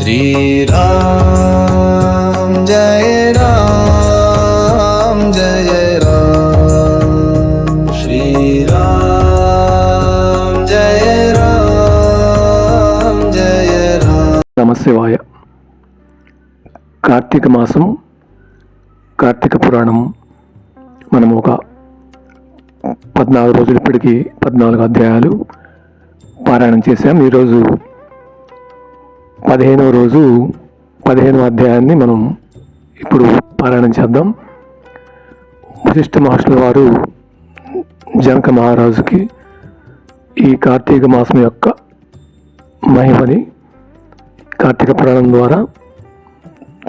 श्रीराम जय राम जय राम श्रीराम जय राम जय राम నమశివాయ కార్తీక మాసం కార్తీక పురాణం మనం ఒక పద్నాలుగు రోజులు ఇప్పటికి పద్నాలుగు అధ్యాయాలు పారాయణం చేశాం ఈరోజు పదిహేనవ రోజు పదిహేనవ అధ్యాయాన్ని మనం ఇప్పుడు పారాయణం చేద్దాం. వశిష్ఠ మహర్షుల వారు జనక మహారాజుకి ఈ కార్తీక మాసం యొక్క మహిమని కార్తీక పురాణం ద్వారా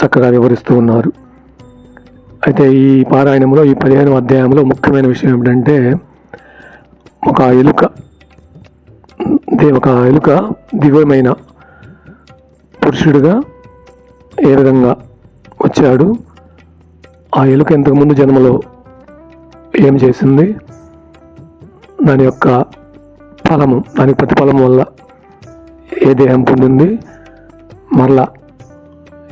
చక్కగా వివరిస్తూ ఉన్నారు. అయితే ఈ పారాయణంలో ఈ పదిహేను అధ్యాయంలో ముఖ్యమైన విషయం ఏమిటంటే ఒక ఎలుక దే- ఒక ఎలుక దివ్యమైన పురుషుడిగా ఏ విధంగా వచ్చాడు? ఆ ఎలుక ఇంతకుముందు జన్మలో ఏం చేసింది? దాని యొక్క ఫలము దాని ప్రతిఫలం వల్ల ఏ దేహం పొందింది? మరలా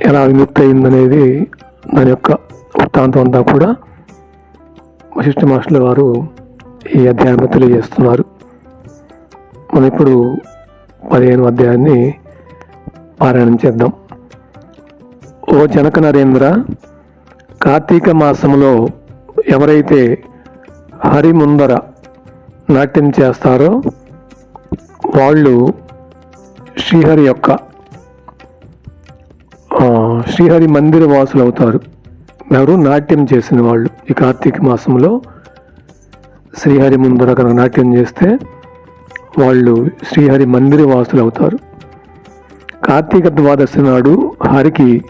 ఎలా విముక్తి అయిందనేది దాని యొక్క వృత్తాంతం అంతా కూడా వశిష్ఠ మాస్టర్ల వారు ఈ అధ్యాయంలో తెలియజేస్తున్నారు. మనం ఇప్పుడు పదిహేను అధ్యాయాన్ని పారాయణం చేద్దాం. ఓ జనక నరేంద్ర కార్తీక మాసంలో ఎవరైతే హరి ముందర నాట్యం చేస్తారో వాళ్ళు శ్రీహరి యొక్క శ్రీహరి మందిర వాసులు అవుతారు ఎవరు నాట్యం చేసిన వాళ్ళు ఈ కార్తీక మాసంలో శ్రీహరి ముందర కనుక నాట్యం చేస్తే వాళ్ళు శ్రీహరి మందిర వాసులు అవుతారు కార్తీక ద్వాదశి నాడు హరికి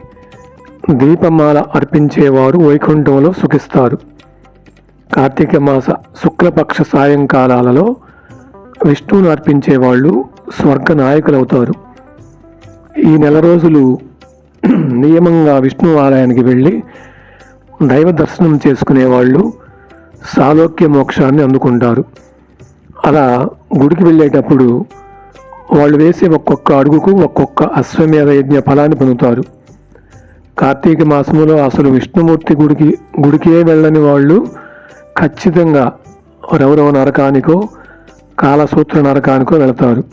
దీపమాల అర్పించేవారు వైకుంఠంలో సుఖిస్తారు. కార్తీక మాస శుక్లపక్ష సాయంకాలాలలో విష్ణువును అర్పించే వాళ్ళు స్వర్గ నాయకులు అవుతారు ఈ నెల రోజులు నియమంగా విష్ణు ఆలయానికి వెళ్ళి దైవ దర్శనం చేసుకునే వాళ్ళు సాలోక్య మోక్షాన్ని అందుకుంటారు. అలా గుడికి వెళ్ళేటప్పుడు వాళ్ళు వేసే ఒక్కొక్క అడుగుకు ఒక్కొక్క అశ్వమేధ యజ్ఞ ఫలాన్ని పొందుతారు. కార్తీక మాసంలో అసలు విష్ణుమూర్తి గుడికి గుడికే వెళ్ళని వాళ్ళు ఖచ్చితంగా రౌరవ నరకానికో కాలసూత్ర నరకానికో వెళతారు.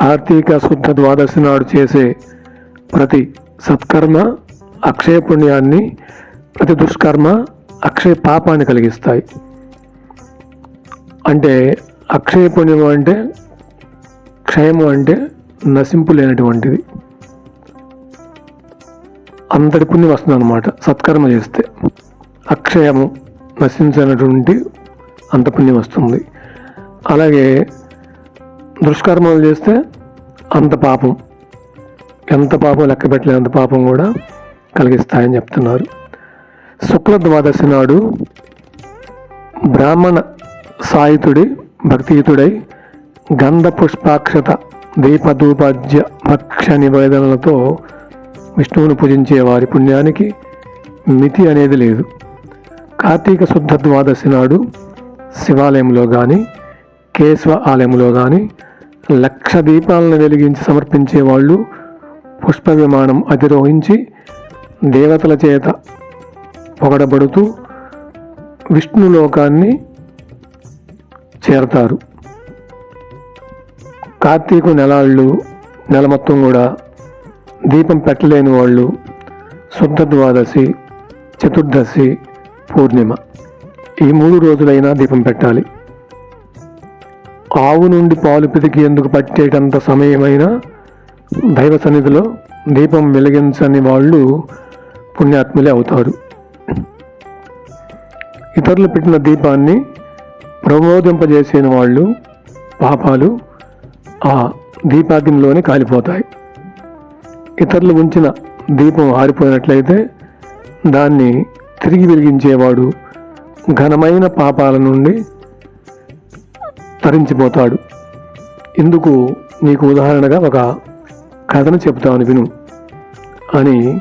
కార్తీక శుద్ధ ద్వాదశి నాడు చేసే ప్రతి సత్కర్మ అక్షయ పుణ్యాన్ని ప్రతి దుష్కర్మ అక్షయ పాపాన్ని కలిగిస్తాయి. అంటే అక్షయ పుణ్యం అంటే క్షయము అంటే నశింపు లేనటువంటిది అంతటి పుణ్యం వస్తుంది అనమాట సత్కర్మ చేస్తే అక్షయము నశించినటువంటి అంత పుణ్యం వస్తుంది. అలాగే దుష్కర్మలు చేస్తే అంత పాపం. ఎంత పాపం లెక్క పెట్టలేనంత పాపం కూడా కలిగిస్తాయని చెప్తున్నారు. శుక్ల ద్వాదశి నాడు బ్రాహ్మణ సాయితుడి భక్తియుతుడై గంధ పుష్పాక్షత దీపధూపాద్య భక్ష నివేదనలతో విష్ణువును పూజించే వారి పుణ్యానికి మితి అనేది లేదు. కార్తీక శుద్ధ ద్వాదశి నాడు శివాలయంలో కానీ కేశవ ఆలయంలో కానీ లక్ష దీపాలను వెలిగించి సమర్పించే వాళ్ళు పుష్ప విమానం అధిరోహించి దేవతల చేత పొగడబడుతూ విష్ణులోకాన్ని చేరతారు. కార్తీక నెలాళ్ళు నెల మొత్తం కూడా దీపం పెట్టలేని వాళ్ళు శుద్ధ ద్వాదశి చతుర్దశి పూర్ణిమ. ఈ మూడు రోజులైనా దీపం పెట్టాలి. ఆవు నుండి పాలు పితికి ఎందుకు పట్టేటంత సమయమైనా దైవ సన్నిధిలో దీపం వెలిగించని వాళ్ళు పుణ్యాత్ములే అవుతారు. ఇతరులు పెట్టిన దీపాన్ని ప్రమోదింపజేసిన వాళ్ళు పాపాలు ఆ దీపాగ్నిలోనే కాలిపోతాయి. ఇతరులు ఉంచిన దీపం ఆరిపోయినట్లయితే దాన్ని తిరిగి వెలిగించేవాడు ఘనమైన పాపాల నుండి తరించిపోతాడు. ఇందుకు నీకు ఉదాహరణగా ఒక కథను చెబుతాను విను అని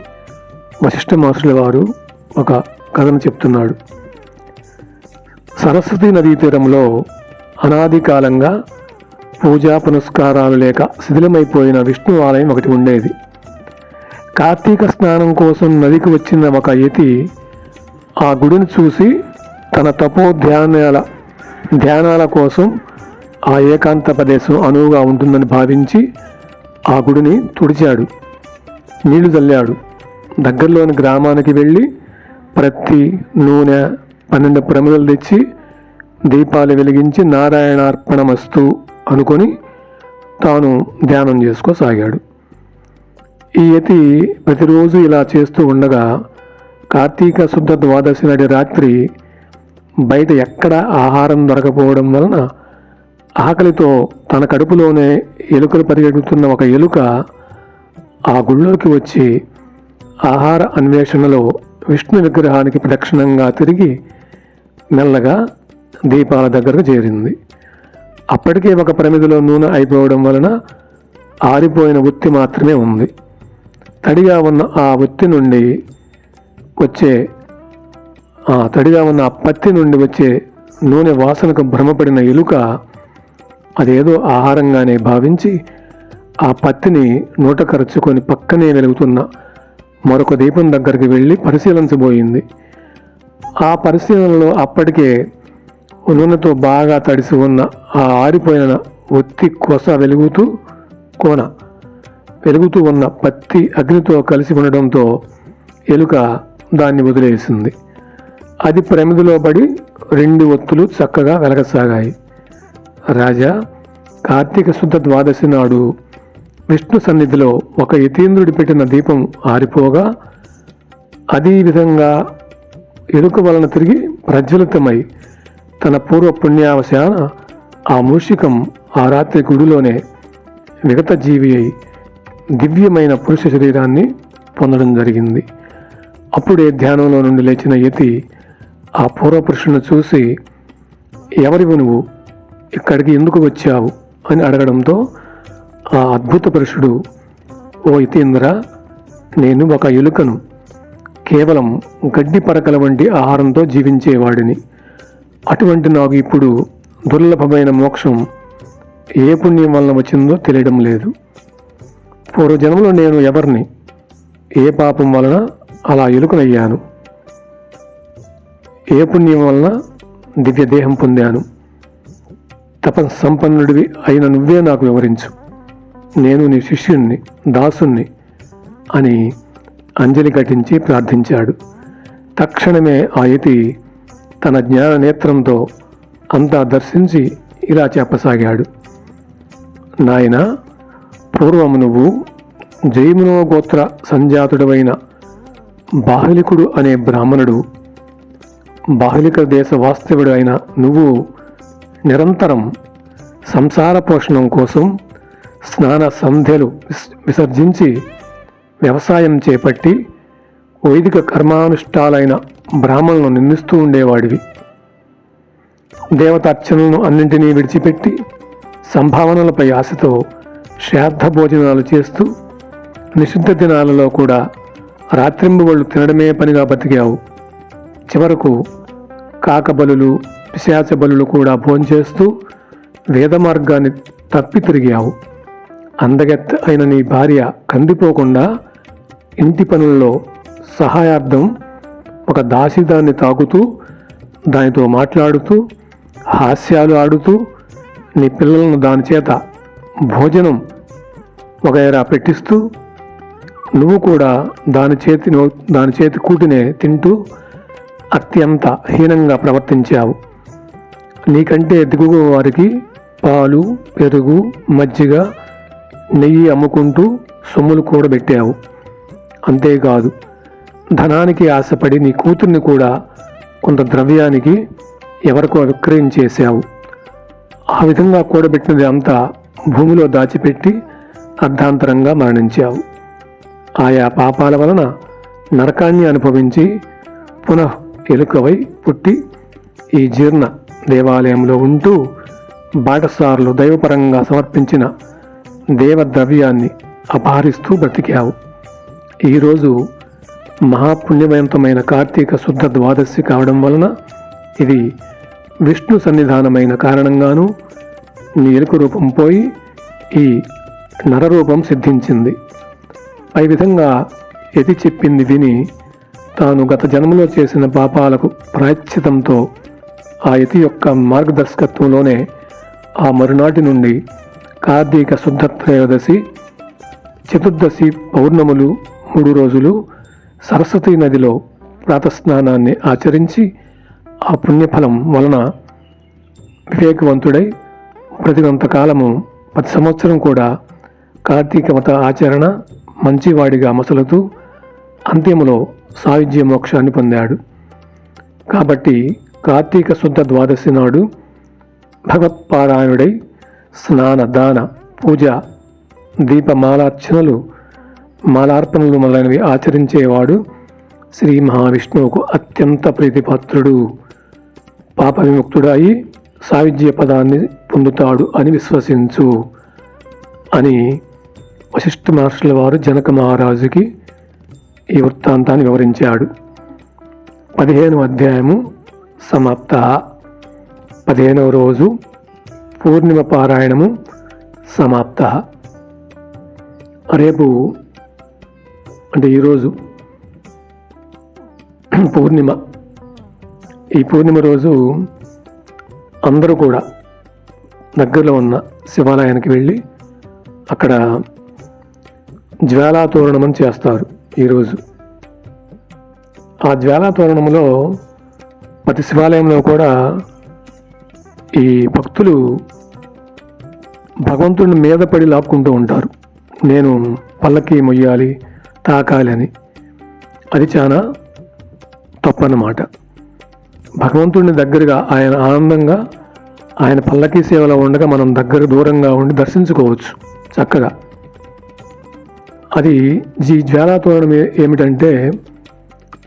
వశిష్ఠ మాసుల వారు ఒక కథను చెప్తున్నాడు. సరస్వతి నదీ తీరంలో అనాది కాలంగా పూజా పునస్కారాలు లేక శిథిలమైపోయిన విష్ణు ఆలయం ఒకటి ఉండేది. కార్తీక స్నానం కోసం నదికి వచ్చిన ఒక యతి ఆ గుడిని చూసి తన తపో ధ్యానాల ధ్యానాల కోసం ఆ ఏకాంత ప్రదేశం అనువుగా ఉంటుందని భావించి ఆ గుడిని తుడిచాడు. నీళ్ళు చల్లాడు దగ్గరలోని గ్రామానికి వెళ్ళి ప్రతి నూనె పన్నెండు ప్రమిదలు తెచ్చి దీపాలు వెలిగించి నారాయణార్పణమస్తు అనుకొని తాను ధ్యానం చేసుకోసాగాడు. ఈ యతి ప్రతిరోజు ఇలా చేస్తూ ఉండగా కార్తీక శుద్ధ ద్వాదశి నాటి రాత్రి బయట ఎక్కడ ఆహారం దొరకపోవడం వలన ఆకలితో తన కడుపులోనే ఎలుకలు పరిగెడుతున్న ఒక ఎలుక ఆ గుళ్ళోకి వచ్చి ఆహార అన్వేషణలో విష్ణు విగ్రహానికి ప్రదక్షిణంగా తిరిగి మెల్లగా దీపాల దగ్గరకు చేరింది. అప్పటికే ఒక ప్రమిదిలో నూనె అయిపోవడం వలన ఆరిపోయిన ఉత్తి మాత్రమే ఉంది. తడిగా ఉన్న ఆ ఉత్తి నుండి వచ్చే ఆ తడిగా ఉన్న ఆ పత్తి నుండి వచ్చే నూనె వాసనకు భ్రమపడిన ఎలుక అదేదో ఆహారంగానే భావించి ఆ పత్తిని నూట కరుచుకొని పక్కనే వెలుగుతున్న మరొక దీపం దగ్గరికి వెళ్ళి పరిశీలించబోయింది. ఆ పరిశీలనలో అప్పటికే నూనెతో బాగా తడిసి ఉన్న ఆ ఆరిపోయిన ఒత్తి కొస వెలుగుతూ కోన. వెలుగుతూ ఉన్న పత్తి అగ్నితో కలిసి ఉండడంతో ఎలుక దాన్ని వదిలేసింది. అది ప్రమిదిలో పడి రెండు ఒత్తులు చక్కగా వెలగసాగాయి. రాజా కార్తీక శుద్ధ ద్వాదశి నాడు విష్ణు సన్నిధిలో ఒక యతీంద్రుడి పెట్టిన దీపం ఆరిపోగా అదే విధంగా ఎలుక వలన తిరిగి ప్రజ్వలితమై తన పూర్వ పుణ్యావశాన ఆ మూషికం ఆ రాత్రి గుడిలోనే విగత జీవి అయి దివ్యమైన పురుష శరీరాన్ని పొందడం జరిగింది. అప్పుడే ధ్యానంలో నుండి లేచిన యతి ఆ పూర్వపురుషుని చూసి ఎవరివి నువ్వు? ఇక్కడికి ఎందుకు వచ్చావు? అని అడగడంతో ఆ అద్భుత పురుషుడు ఓ యతీంద్ర నేను ఒక ఎలుకను కేవలం గడ్డి పరకల వంటి ఆహారంతో జీవించేవాడిని. అటువంటి నాకు ఇప్పుడు దుర్లభమైన మోక్షం ఏ పుణ్యం వలన వచ్చిందో తెలియడం లేదు. పూర్వజన్మలో నేను ఎవరిని ఏ పాపం వలన అలా ఎలుకనయ్యాను? ఏ పుణ్యం వలన దివ్య దేహం పొందాను? తప సంపన్నుడివి అయిన నువ్వే నాకు వివరించు. నేను నీ శిష్యుణ్ణి దాసుణ్ణి అని అంజలి ఘటించి ప్రార్థించాడు. తక్షణమే ఆ యతి తన జ్ఞాన నేత్రంతో అంతా దర్శించి ఇలా చెప్పసాగాడు. నాయన పూర్వము నువ్వు జైమునో గోత్ర సంజాతుడవైన బాహలికుడు అనే బ్రాహ్మణుడు బాహలిక దేశ వాస్తవుడు అయిన నువ్వు నిరంతరం సంసార పోషణం కోసం స్నాన సంధ్యలు విస్- విసర్జించి వ్యవసాయం చేపట్టి వైదిక కర్మానుష్ఠాలైన బ్రాహ్మణులను నిందిస్తూ ఉండేవాడివి. దేవతార్చనలను అన్నింటినీ విడిచిపెట్టి సంభావనలపై ఆశతో శ్రాద్ధ భోజనాలు చేస్తూ నిషిద్ధ దినాలలో కూడా రాత్రింబవళ్ళు తినడమే పనిగా బతికావు. చివరకు కాకబలులు పిశాచ బలులు కూడా భోంచేస్తూ వేద మార్గాన్ని తప్పి తిరిగావు. అందగెత్త అయిన నీ భార్య కందిపోకుండా ఇంటి పనుల్లో సహాయార్థం ఒక దాసి దాన్ని తాకుతూ దానితో మాట్లాడుతూ హాస్యాలు ఆడుతూ నీ పిల్లలను దాని చేత భోజనం వగైరా పెట్టిస్తూ నువ్వు కూడా దాని చేతి దాని చేతి కూటినే తింటూ అత్యంత హీనంగా ప్రవర్తించావు. నీకంటే దిగువ వారికి పాలు పెరుగు మజ్జిగ నెయ్యి అమ్ముకుంటూ సొమ్ములు కూడబెట్టావు. అంతేకాదు ధనానికి ఆశపడి నీ కూతుర్ని కూడా కొంత ద్రవ్యానికి ఎవరికో విక్రయించేశావు ఆ విధంగా కూడబెట్టినది అంతా భూమిలో దాచిపెట్టి అర్ధాంతరంగా మరణించావు. ఆయా పాపాల వలన నరకాన్ని అనుభవించి పునః ఎలుకవై పుట్టి ఈ జీర్ణ దేవాలయంలో ఉంటూ బాటసారులు దైవపరంగా సమర్పించిన దేవద్రవ్యాన్ని అపహరిస్తూ బ్రతికావు. ఈరోజు మహాపుణ్యవంతమైన కార్తీక శుద్ధ ద్వాదశి కావడం వలన ఇది విష్ణు సన్నిధానమైన కారణంగాను నీ ఎలుక రూపం పోయి ఈ నరరూపం సిద్ధించింది. ఈ విధంగా ఎది చెప్పింది విని తాను గత జన్మలో చేసిన పాపాలకు ప్రాయశ్చితంతో ఆ యతి యొక్క మార్గదర్శకత్వంలోనే ఆ మరునాటి నుండి కార్తీక శుద్ధ త్రయోదశి చతుర్దశి పౌర్ణములు మూడు రోజులు సరస్వతీ నదిలో ప్రాతస్నానాన్ని ఆచరించి ఆ పుణ్యఫలం వలన వివేకవంతుడై ప్రతిగంతకాలము ప్రతి సంవత్సరం కూడా కార్తీక మత ఆచరణ మంచివాడిగా మసలుతూ అంత్యములో సాయుధ్య మోక్షాన్ని పొందాడు. కాబట్టి కార్తీక శుద్ధ ద్వాదశి నాడు భగవత్పారాయణుడై స్నాన దాన పూజ దీపమాలార్చనలు మాలార్పణలు మొదలైనవి ఆచరించేవాడు శ్రీ మహావిష్ణువుకు అత్యంత ప్రీతిపాత్రుడు పాప విముక్తుడై సాయుధ్య పదాన్ని పొందుతాడు అని విశ్వసించు అని వశిష్ఠ మహర్షుల వారు జనక మహారాజుకి ఈ వృత్తాంతాన్ని వివరించాడు. పదిహేను అధ్యాయము సమాప్త. పదిహేనవ రోజు పూర్ణిమ పారాయణము సమాప్త. రేపు అంటే ఈరోజు పూర్ణిమ. ఈ పూర్ణిమ రోజు అందరూ కూడా దగ్గరలో ఉన్న శివాలయానికి వెళ్ళి అక్కడ జ్వాలాతోరణం అని చేస్తారు ఈరోజు. ఆ జ్వాలాతోరణంలో ప్రతి శివాలయంలో కూడా ఈ భక్తులు భగవంతుడిని మీద పడి లాక్కుంటూ ఉంటారు. నేను పల్లకి మొయ్యాలి తాకాలి అని అది చాలా తప్పన్నమాట. భగవంతుడిని దగ్గరగా ఆయన ఆనందంగా ఆయన పల్లకి సేవలో ఉండగా మనం దగ్గర దూరంగా ఉండి దర్శించుకోవచ్చు చక్కగా. అది ఈ జ్వాలాతోరణం ఏమిటంటే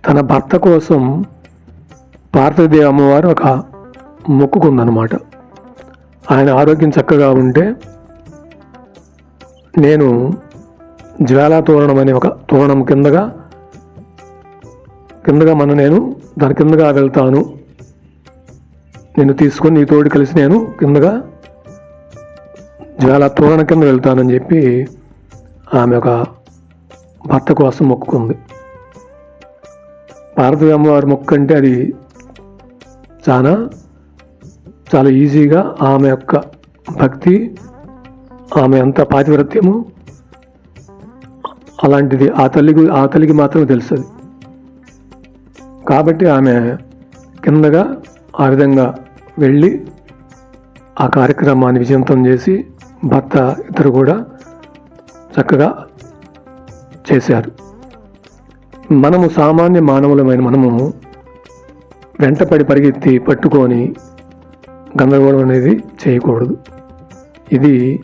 తన భర్త కోసం పార్వతీదేవి అమ్మవారు ఒక మొక్కుకుందనమాట ఆయన ఆరోగ్యం చక్కగా ఉంటే నేను జ్వాలా తోరణం అనే ఒక తోరణం కిందగా కిందగా మన నేను దాని కిందగా వెళ్తాను. నేను తీసుకొని నీతోడు కలిసి నేను కిందగా జ్వాలా తోరణ కింద వెళ్తానని చెప్పి ఆమె ఒక భర్త కోసం మొక్కుకుంది. పార్వతి అమ్మవారి మొక్కు అంటే అది చాలా చాలా ఈజీగా ఆమె యొక్క భక్తి ఆమె అంత పాతివ్రత్యము అలాంటిది ఆ తల్లికి ఆ తల్లికి మాత్రమే తెలుస్తుంది. కాబట్టి ఆమె కిందగా ఆ విధంగా వెళ్ళి ఆ కార్యక్రమాన్ని విజయంతం చేసి భర్త ఇద్దరు కూడా చక్కగా చేశారు. మనము సామాన్య మానవులమైన మనము వెంటపడి పరిగెత్తి పట్టుకొని గందరగోళం అనేది చేయకూడదు. ఇది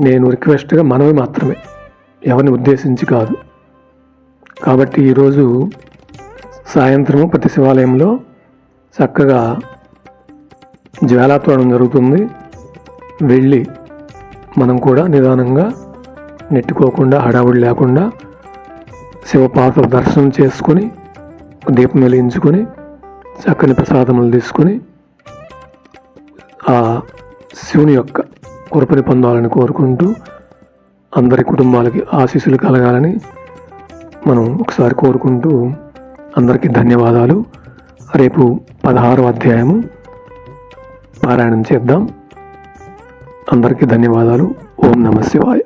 నేను రిక్వెస్ట్గా మనమే మాత్రమే. ఎవరిని ఉద్దేశించి కాదు. కాబట్టి ఈరోజు సాయంత్రము ప్రతి శివాలయంలో చక్కగా జ్వాలాతోరణం జరుగుతుంది. వెళ్ళి మనం కూడా నిదానంగా నెట్టుకోకుండా హడావుడి లేకుండా శివపాత్ర దర్శనం చేసుకొని దీపం వెలిగించుకొని చక్కని ప్రసాదములు తీసుకొని ఆ శివుని యొక్క కృపని పొందాలని కోరుకుంటూ అందరి కుటుంబాలకి ఆశీస్సులు కలగాలని మనం ఒకసారి కోరుకుంటూ అందరికీ ధన్యవాదాలు. రేపు పదహారో అధ్యాయము పారాయణం చేద్దాం. అందరికీ ధన్యవాదాలు. ఓం నమ శివాయ.